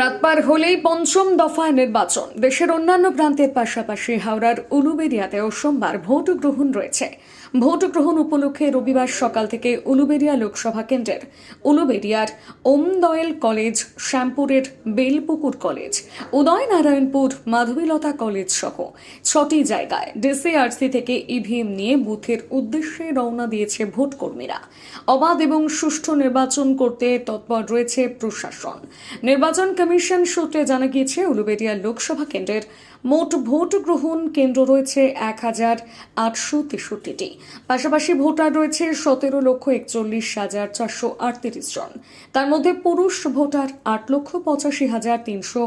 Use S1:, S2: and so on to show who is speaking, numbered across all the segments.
S1: রাত পার হলেই পঞ্চম দফা নির্বাচন। দেশের অন্যান্য প্রান্তের পাশাপাশি হাওড়ার উলুবেরিয়াতেও সোমবার ভোট গ্রহণ রয়েছে। ভোট গ্রহণ উপলক্ষে রবিবার সকাল থেকে উলুবেরিয়া লোকসভা কেন্দ্রের উলুবেরিয়ার ওমদয়েল কলেজ, শ্যামপুরের বেলপুকুর কলেজ, উদয়নারায়ণপুর, মাধবীলতা কলেজ সহ ছটি জায়গায় ডিসিআরসি থেকে ইভিএম নিয়ে বুথের উদ্দেশ্যে রওনা দিয়েছে ভোটকর্মীরা। অবাধ এবং সুষ্ঠু নির্বাচন করতে তৎপর রয়েছে প্রশাসন। নির্বাচন কমিশন সূত্রে জানা গিয়েছে উলুবেরিয়া লোকসভা কেন্দ্রের মোট ভোট গ্রহণ কেন্দ্র রয়েছে এক হাজার আটশো তেষট্টিটি। পাশাপাশি ভোটার রয়েছে সতেরো লক্ষ একচল্লিশ হাজার চারশো আটত্রিশ জন। তার মধ্যে পুরুষ ভোটার আট লক্ষ পঁচাশি হাজার তিনশো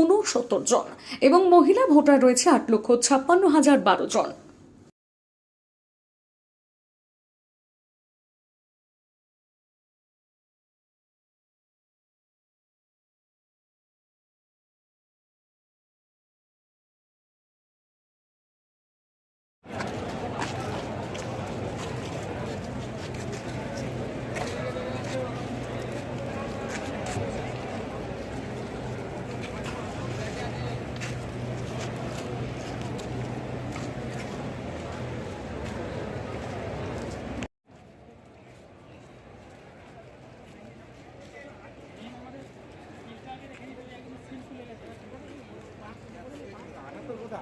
S1: উনসত্তর জন এবং মহিলা ভোটার রয়েছে আট লক্ষ ছাপ্পান্ন হাজার বারো জন। ma